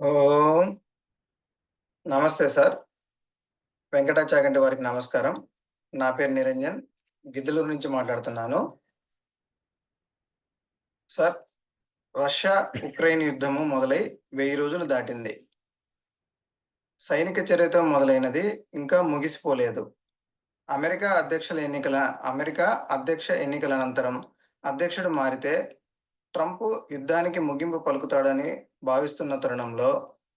ఓం నమస్తే సార్. వెంకటాచాగంటి వారికి నమస్కారం. నా పేరు నిరంజన్. గిద్దలూరు నుంచి మాట్లాడుతున్నాను. సార్ రష్యా ఉక్రెయిన్ యుద్ధము మొదలై వెయ్యి రోజులు దాటింది. సైనిక చర్యతో మొదలైనది ఇంకా ముగిసిపోలేదు. అమెరికా అధ్యక్షుల ఎన్నికల అమెరికా అధ్యక్ష ఎన్నికల అనంతరం అధ్యక్షుడు మారితే ట్రంప్ యుద్ధానికి ముగింపు పలుకుతాడని భావిస్తున్న తరుణంలో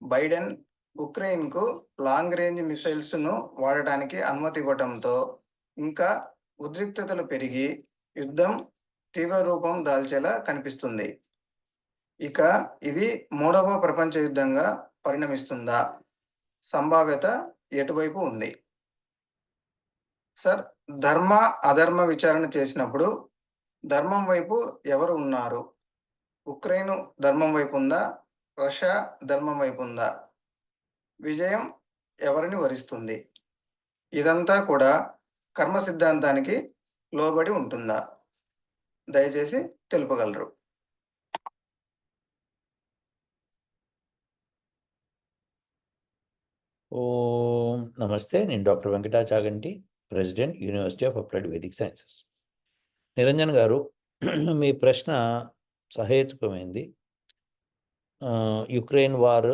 బైడెన్ ఉక్రెయిన్కు లాంగ్ రేంజ్ మిసైల్స్ను వాడటానికి అనుమతి ఇవ్వటంతో ఇంకా ఉద్రిక్తతలు పెరిగి యుద్ధం తీవ్ర రూపం దాల్చేలా కనిపిస్తుంది. ఇక ఇది మూడవ ప్రపంచ యుద్ధంగా పరిణమిస్తుందా? సంభావ్యత ఎటువైపు ఉంది? సార్ ధర్మ అధర్మ విచారణ చేసినప్పుడు ధర్మం వైపు ఎవరు ఉన్నారు? ఉక్రెయిన్ ధర్మం వైపు ఉందా? రష్యా ధర్మం వైపు ఉందా? విజయం ఎవరిని వరిస్తుంది? ఇదంతా కూడా కర్మ సిద్ధాంతానికి లోబడి ఉంటుందా? దయచేసి తెలుపగలరు. ఓం నమస్తే నేను doctor Venkata Chaganti president university of applied Vedic sciences. Niranjan garu మీ ప్రశ్న సహేతుకమైంది. Ukraine war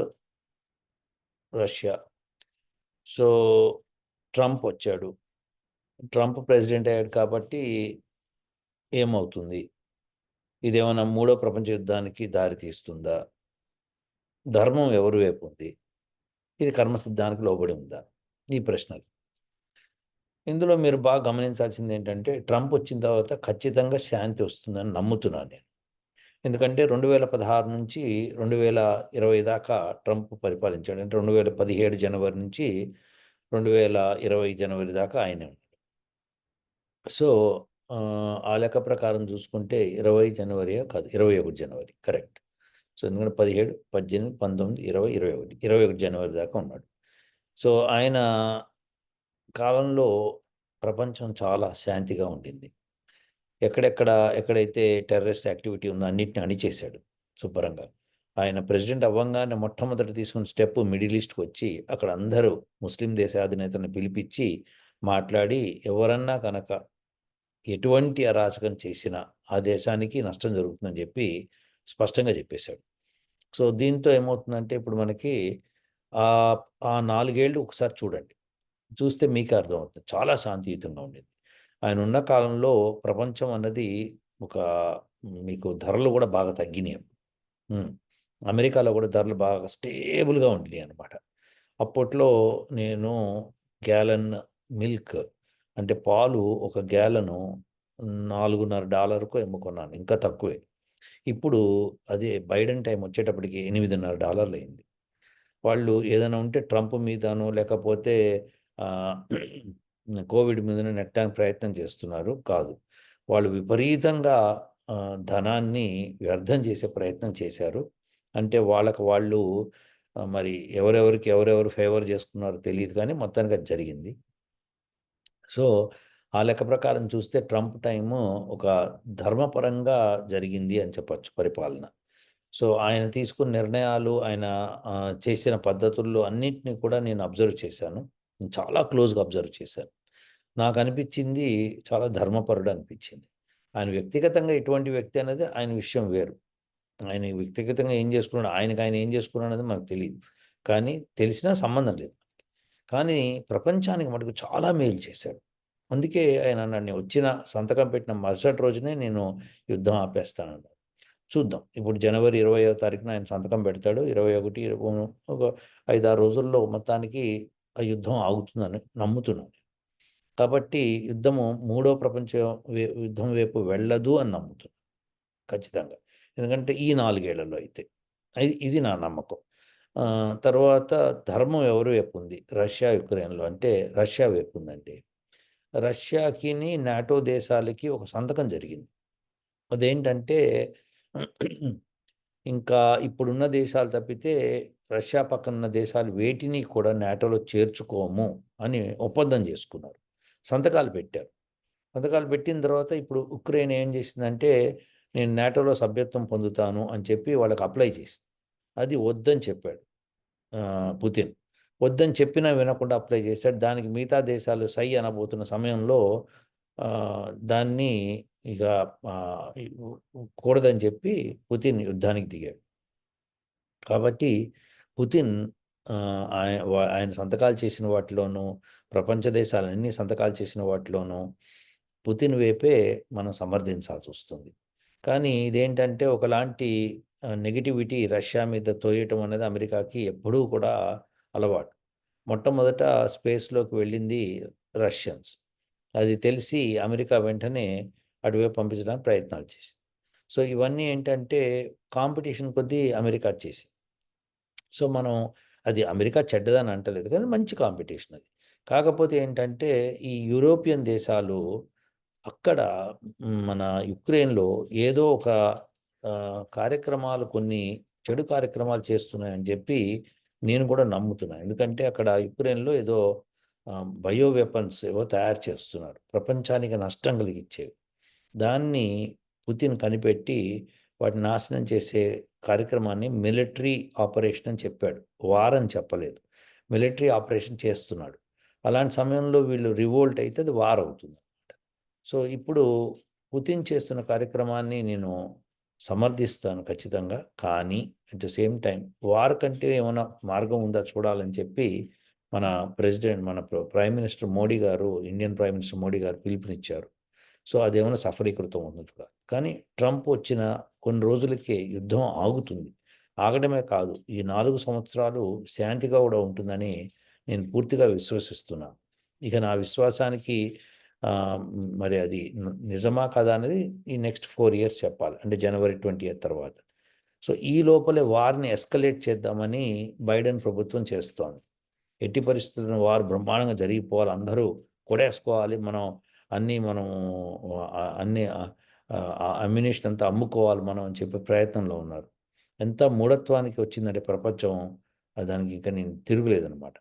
Russia. So Trump వచ్చాడు. ట్రంప్ ప్రెసిడెంట్ అయ్యాడు కాబట్టి ఏమవుతుంది? ఇదేమైనా మూడో ప్రపంచ యుద్ధానికి దారి తీస్తుందా? ధర్మం ఎవరి వైపు ఉంది? ఇది కర్మసిద్ధానికి లోబడి ఉందా? ఈ ప్రశ్నలు. ఇందులో మీరు బాగా గమనించాల్సింది ఏంటంటే ట్రంప్ వచ్చిన తర్వాత ఖచ్చితంగా శాంతి వస్తుందని నమ్ముతున్నాను నేను. ఎందుకంటే రెండు వేల పదహారు నుంచి రెండు వేల ఇరవై దాకా ట్రంప్ పరిపాలించాడు. అంటే రెండు వేల పదిహేడు జనవరి నుంచి రెండు వేల ఇరవై జనవరి దాకా ఆయనే ఉన్నాడు. సో ఆ, ఆ లెక్క ప్రకారం చూసుకుంటే ఇరవై జనవరి కాదు ఇరవై ఒకటి జనవరి. కరెక్ట్. సో ఎందుకంటే పదిహేడు పద్దెనిమిది పంతొమ్మిది ఇరవై ఇరవై ఒకటి ఇరవై ఒకటి జనవరి దాకా ఉన్నాడు. సో ఆయన కాలంలో ప్రపంచం చాలా శాంతిగా ఉండింది. ఎక్కడెక్కడ ఎక్కడైతే టెర్రరిస్ట్ యాక్టివిటీ ఉందో అన్నిటిని అణిచేశాడు శుభ్రంగా. ఆయన ప్రెసిడెంట్ అవ్వంగానే మొట్టమొదటి తీసుకున్న స్టెప్ మిడిల్ ఈస్ట్కి వచ్చి అక్కడ అందరూ ముస్లిం దేశ అధినేతలను పిలిపించి మాట్లాడి ఎవరన్నా కనుక ఎటువంటి అరాచకం చేసినా ఆ దేశానికి నష్టం జరుగుతుందని చెప్పి స్పష్టంగా చెప్పేశాడు. సో దీంతో ఏమవుతుందంటే ఇప్పుడు మనకి ఆ ఆ నాలుగేళ్ళు ఒకసారి చూడండి. చూస్తే మీకు అర్థమవుతుంది. చాలా శాంతియుతంగా ఉండేది. ఆయన ఉన్న కాలంలో ప్రపంచం అన్నది ఒక మీకు ధరలు కూడా బాగా తగ్గినాయి అమెరికాలో కూడా ధరలు బాగా స్టేబుల్గా ఉండినాయి అనమాట అప్పట్లో నేను గ్యాలన్ మిల్క్ అంటే పాలు ఒక గ్యాలను నాలుగున్నర డాలర్కు ఎమ్ముకున్నాను ఇంకా తక్కువే. ఇప్పుడు అదే బైడెన్ టైం వచ్చేటప్పటికి ఎనిమిదిన్నర డాలర్లు అయింది. వాళ్ళు ఏదైనా ఉంటే ట్రంప్ మీదనో లేకపోతే కోవిడ్ మీదనే నెట్టడానికి ప్రయత్నం చేస్తున్నారు. కాదు. వాళ్ళు విపరీతంగా ధనాన్ని వ్యర్థం చేసే ప్రయత్నం చేశారు. అంటే వాళ్ళకు వాళ్ళు మరి ఎవరెవరికి ఎవరెవరు ఫేవర్ చేసుకున్నారో తెలియదు కానీ మొత్తానికి అది జరిగింది. సో ఆ లెక్క ప్రకారం చూస్తే ట్రంప్ టైము ఒక ధర్మపరంగా జరిగింది అని చెప్పచ్చు పరిపాలన. సో ఆయన తీసుకున్న నిర్ణయాలు ఆయన చేసిన పద్ధతుల్లో అన్నింటినీ కూడా నేను అబ్జర్వ్ చేశాను. నేను చాలా క్లోజ్గా అబ్జర్వ్ చేశాను నాకు అనిపించింది చాలా ధర్మపరుడు అనిపించింది. ఆయన వ్యక్తిగతంగా ఎటువంటి వ్యక్తి అనేది ఆయన విషయం వేరు. ఆయన వ్యక్తిగతంగా ఏం చేసుకున్నాడు ఆయనకి ఆయన ఏం చేసుకున్నాడు అనేది మనకు తెలియదు. కానీ తెలిసినా సంబంధం లేదు. కానీ ప్రపంచానికి మటుకు చాలా మేలు చేశాడు. అందుకే ఆయన నన్ను వచ్చిన సంతకం పెట్టిన మరుసటి రోజునే నేను యుద్ధం ఆపేస్తానన్నాడు. చూద్దాం. ఇప్పుడు జనవరి ఇరవయో తారీఖున ఆయన సంతకం పెడతాడు. ఇరవై ఒకటి ఇరవై మూడు, ఒక ఐదారు రోజుల్లో మొత్తానికి ఆ యుద్ధం ఆగుతుందని నమ్ముతున్నాను. కాబట్టి యుద్ధము మూడో ప్రపంచ యుద్ధం వైపు వెళ్ళదు అని నమ్ముతున్నాను ఖచ్చితంగా. ఎందుకంటే ఈ నాలుగేళ్ళలో అయితే. ఇది ఇది నా నమ్మకం. తర్వాత ధర్మం ఎవరి వైపు ఉంది? రష్యా యుక్రెయిన్లో. అంటే రష్యా వైపు ఉందండి. రష్యాకి నాటో దేశాలకి ఒక సంతకం జరిగింది. అదేంటంటే ఇంకా ఇప్పుడున్న దేశాలు తప్పితే రష్యా పక్కన ఉన్న దేశాలు వేటిని కూడా నాటోలో చేర్చుకోము అని ఒప్పందం చేసుకున్నారు సంతకాలు పెట్టారు సంతకాలు పెట్టిన తర్వాత ఇప్పుడు ఉక్రెయిన్ ఏం చేసిందంటే నేను నాటోలో సభ్యత్వం పొందుతాను అని చెప్పి వాళ్ళకి అప్లై చేసింది అది వద్దని చెప్పాడు పుతిన్. వద్దని చెప్పినా వినకుండా అప్లై చేశాడు. దానికి మిగతా దేశాలు సై అనబోతున్న సమయంలో దాన్ని ఇక కూడదని చెప్పి పుతిన్ యుద్ధానికి దిగాడు. కాబట్టి పుతిన్ ఆయన ఆయన సంతకాలు చేసిన వాటిలోనూ, ప్రపంచ దేశాలన్నీ సంతకాలు చేసిన వాటిలోనూ పుతిన్ వైపే మనం సమర్థించాల్సి వస్తుంది కానీ ఇదేంటంటే ఒకలాంటి నెగిటివిటీ నెగటివిటీ రష్యా మీద తోయటం అనేది అమెరికాకి ఎప్పుడూ కూడా అలవాటు. మొట్టమొదట స్పేస్‌లోకి వెళ్ళింది రష్యన్స్. అది తెలిసి అమెరికా వెంటనే అటువైపు పంపించడానికి ప్రయత్నాలు చేసింది. సో, ఇవన్నీ ఏంటంటే కాంపిటీషన్ కొద్దీ అమెరికా చేసింది. సో, మనం అది అమెరికా చెడ్డదని అంటలేదు కానీ మంచి కాంపిటీషన్ అది. కాకపోతే ఏంటంటే ఈ యూరోపియన్ దేశాలు అక్కడ మన యుక్రెయిన్‌లో ఏదో ఒక కార్యక్రమాలు కొన్ని చెడు కార్యక్రమాలు చేస్తున్నాయని చెప్పి నేను కూడా నమ్ముతున్నాను ఎందుకంటే అక్కడ యుక్రెయిన్‌లో ఏదో బయో వెపన్స్ ఏవో తయారు చేస్తున్నారు. ప్రపంచానికి నష్టం కలిగించేవి. దాన్ని పుతిన్ కనిపెట్టి వాటిని నాశనం చేసే కార్యక్రమాన్ని మిలిటరీ ఆపరేషన్ అని చెప్పాడు. వార్ అని చెప్పలేదు. మిలిటరీ ఆపరేషన్ చేస్తున్నాడు. అలాంటి సమయంలో వీళ్ళు రివోల్ట్ అయితే అది వార్ అవుతుందన్నమాట. సో, ఇప్పుడు పుతిన్ చేస్తున్న కార్యక్రమాన్ని నేను సమర్థిస్తాను ఖచ్చితంగా. కానీ at the same time war కంటే ఏమైనా మార్గం ఉందా చూడాలని చెప్పి మన ప్రెసిడెంట్ మన ప్రైమ్ మినిస్టర్ మోడీ గారు ఇండియన్ ప్రైమ్ మినిస్టర్ మోడీ గారు పిలుపునిచ్చారు. సో, అదేమైనా సఫలీకృతం అవుతుంది చూడాలి. కానీ ట్రంప్ వచ్చిన కొన్ని రోజులకే యుద్ధం ఆగుతుంది. ఆగడమే కాదు ఈ నాలుగు సంవత్సరాలు శాంతిగా కూడా ఉంటుందని నేను పూర్తిగా విశ్వసిస్తున్నాను. ఇక నా విశ్వాసానికి మరి అది నిజమా కదా అనేది ఈ నెక్స్ట్ ఫోర్ ఇయర్స్ చెప్పాలి. అంటే జనవరి 20థ్ తర్వాత. సో, ఈ లోపలే వార్‌ని ఎస్కలేట్ చేద్దామని బైడెన్ ప్రభుత్వం చేస్తోంది. ఎట్టి పరిస్థితుల్లో వారు బ్రహ్మాండంగా జరిగిపోవాలి. అందరూ కొడేసుకోవాలి. మనం అన్నీ మనం అన్నీ అమ్యునేషన్ అంతా అమ్ముకోవాలి మనం అని చెప్పే ప్రయత్నంలో ఉన్నారు. ఎంత మూఢత్వానికి వచ్చిందంటే ప్రపంచం దానికి ఇంకా నేను తిరుగులేదనమాట.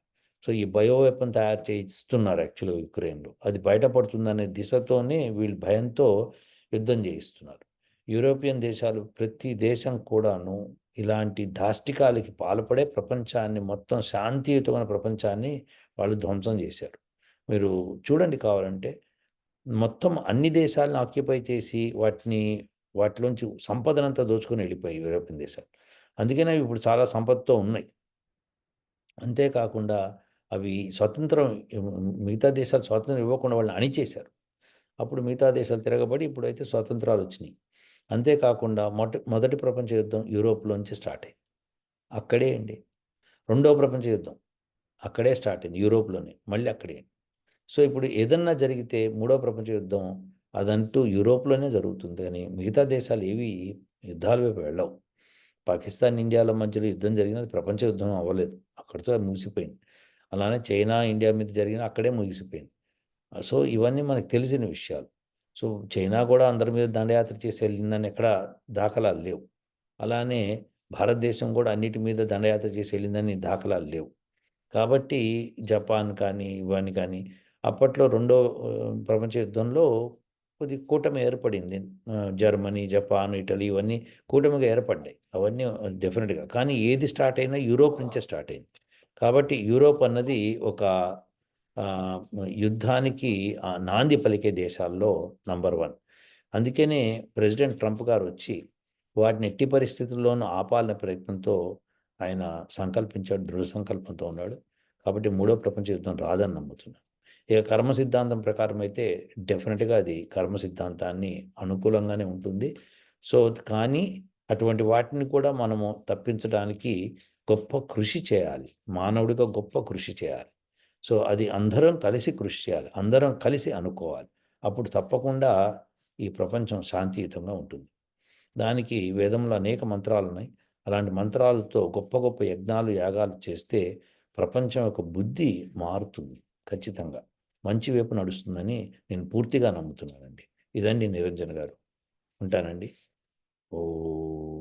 సో, ఈ బయో వెపన్ తయారు చేయిస్తున్నారు యాక్చువల్‌గా యుక్రెయిన్‌లో. అది బయటపడుతుందనే దిశతోనే వీళ్ళు భయంతో యుద్ధం చేయిస్తున్నారు. యూరోపియన్ దేశాలు ప్రతి దేశం కూడాను ఇలాంటి దాష్టికాలకి పాల్పడే ప్రపంచాన్ని మొత్తం శాంతియుతమైన ప్రపంచాన్ని వాళ్ళు ధ్వంసం చేశారు. మీరు చూడండి కావాలంటే మొత్తం అన్ని దేశాలను ఆక్యుపై చేసి వాటిని వాటిలోంచి సంపదనంతా దోచుకొని వెళ్ళిపోయాయి యూరోపియన్ దేశాలు. అందుకనే అవి ఇప్పుడు చాలా సంపదతో ఉన్నాయి. అంతేకాకుండా అవి స్వతంత్రం మిగతా దేశాలు స్వాతంత్రం ఇవ్వకుండా వాళ్ళని అణిచేశారు. అప్పుడు మిగతా దేశాలు తిరగబడి ఇప్పుడైతే స్వాతంత్రాలు వచ్చినాయి. అంతేకాకుండా మొట మొదటి ప్రపంచ యుద్ధం యూరోప్‌లోంచి స్టార్ట్ అయింది. అక్కడే అండి. రెండో ప్రపంచ యుద్ధం అక్కడే స్టార్ట్ అయింది యూరోప్‌లోనే. మళ్ళీ అక్కడే. సో, ఇప్పుడు ఏదన్నా జరిగితే మూడో ప్రపంచ యుద్ధం అదంటూ యూరోప్‌లోనే జరుగుతుంది కానీ మిగతా దేశాలు ఏవి యుద్ధాల వైపు వెళ్ళవు. పాకిస్తాన్, ఇండియాల మధ్యలో యుద్ధం జరిగినది ప్రపంచ యుద్ధం అవ్వలేదు. అక్కడితో అది ముగిసిపోయింది. అలానే చైనా, ఇండియా మీద జరిగిన అక్కడే ముగిసిపోయింది. సో, ఇవన్నీ మనకు తెలిసిన విషయాలు. సో, చైనా కూడా అందరి మీద దండయాత్ర చేసి వెళ్ళిందని ఎక్కడ దాఖలాలు లేవు. అలానే భారతదేశం కూడా అన్నిటి మీద దండయాత్ర చేసి వెళ్ళిందని దాఖలాలు లేవు. కాబట్టి జపాన్ కానీ, ఇవన్నీ కానీ అప్పట్లో రెండో ప్రపంచ యుద్ధంలో కొద్ది కూటమి ఏర్పడింది. జర్మనీ, జపాన్, ఇటలీ ఇవన్నీ కూటమిగా ఏర్పడ్డాయి. అవన్నీ డెఫినెట్గా కానీ ఏది స్టార్ట్ అయినా యూరోప్ నుంచే స్టార్ట్ అయింది. కాబట్టి యూరోప్ అన్నది ఒక యుద్ధానికి నాంది పలికే దేశాల్లో నంబర్ వన్ అందుకనే ప్రెసిడెంట్ ట్రంప్ గారు వచ్చి వాటిని ఎట్టి పరిస్థితుల్లోనూ ఆపాలనే ప్రయత్నంతో ఆయన సంకల్పించాడు. దృఢ సంకల్పంతో ఉన్నాడు. కాబట్టి మూడో ప్రపంచ యుద్ధం రాదని నమ్ముతున్నాను. ఇక కర్మ సిద్ధాంతం ప్రకారం అయితే డెఫినెట్గా అది కర్మ సిద్ధాంతాన్ని అనుకూలంగానే ఉంటుంది. సో, కానీ అటువంటి వాటిని కూడా మనము తప్పించడానికి గొప్ప కృషి చేయాలి. మానవుడిగా గొప్ప కృషి చేయాలి. సో, అది అందరం కలిసి కృషి చేయాలి. అందరం కలిసి అనుకోవాలి. అప్పుడు తప్పకుండా ఈ ప్రపంచం శాంతియుతంగా ఉంటుంది. దానికి వేదంలో అనేక మంత్రాలున్నాయి. అలాంటి మంత్రాలతో గొప్ప గొప్ప యజ్ఞాలు, యాగాలు చేస్తే ప్రపంచం యొక్క బుద్ధి మారుతుంది ఖచ్చితంగా. మంచి వైపు నడుస్తుందని నేను పూర్తిగా నమ్ముతున్నానండి. ఇదండి నిరంజన్ గారు. ఉంటానండి. ఓ